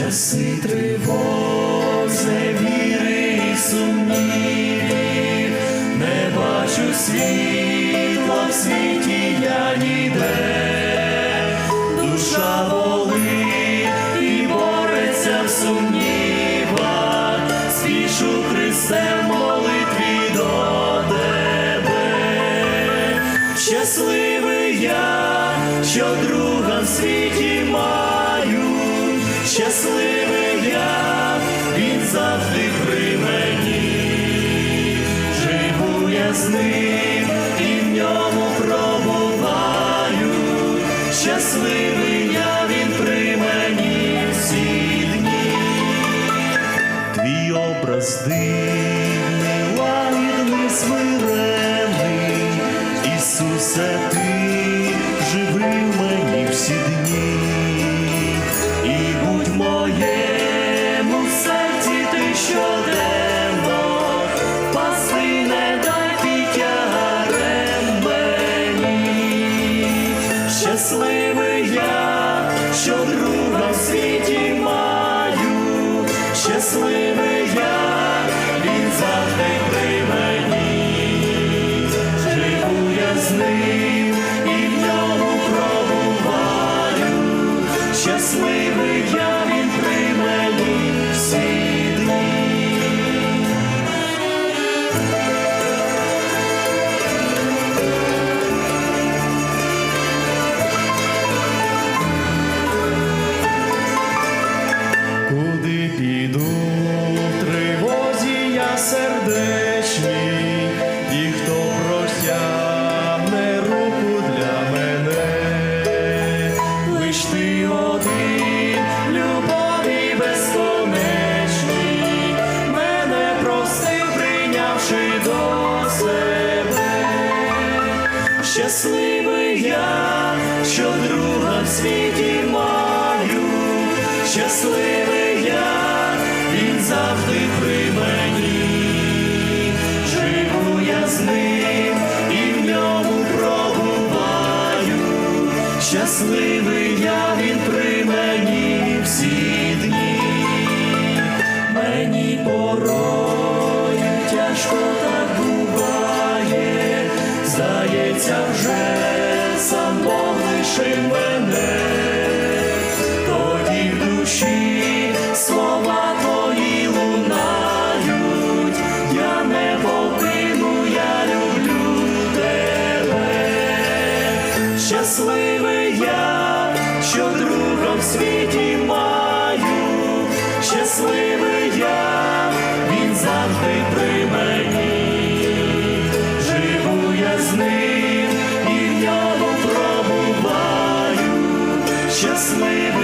часи тривог, невіри і сумнівів, не бачу світла в світі я ніде, душа болить і бореться в сумнівах, Христе, Христем молитві до тебе, щасливий я, що друга в світі маю. Щасливий завжди при мені. Живу я з ним і в ньому пробуваю. Щасливий я, він при мені всі дні. Твій образ дивний, лагідний, смирений, Ісусе, ти що я і хто простягне руку для мене, лиш ти один, любові безконечній, мене простив, прийнявши до себе. Щасливий я, що друга в світі маю, щасливий Щасливий я, він при мені всі дні. Мені порою тяжко так буває, здається, вже сам Бог лишив щасливий я, що друга в світі маю, щасливий я, він завжди при мені, живу я з ним і в ньому пробуваю, щасливий.